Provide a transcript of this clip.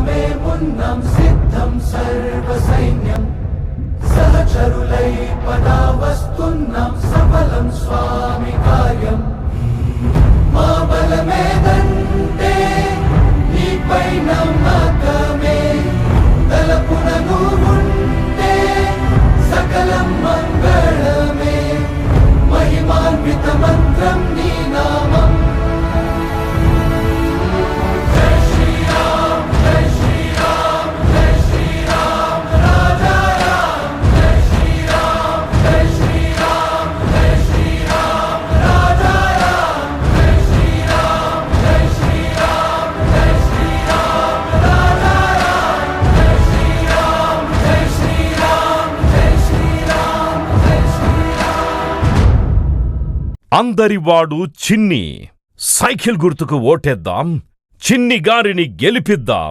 మేమున్నాం సిద్ధం సర్వ సైన్యం సహచరులై పదా వస్తున్నాం సఫలం స్వా అందరివాడు చిన్ని. సైకిల్ గుర్తుకు ఓటేద్దాం. చిన్ని గారిని గెలిపిద్దాం.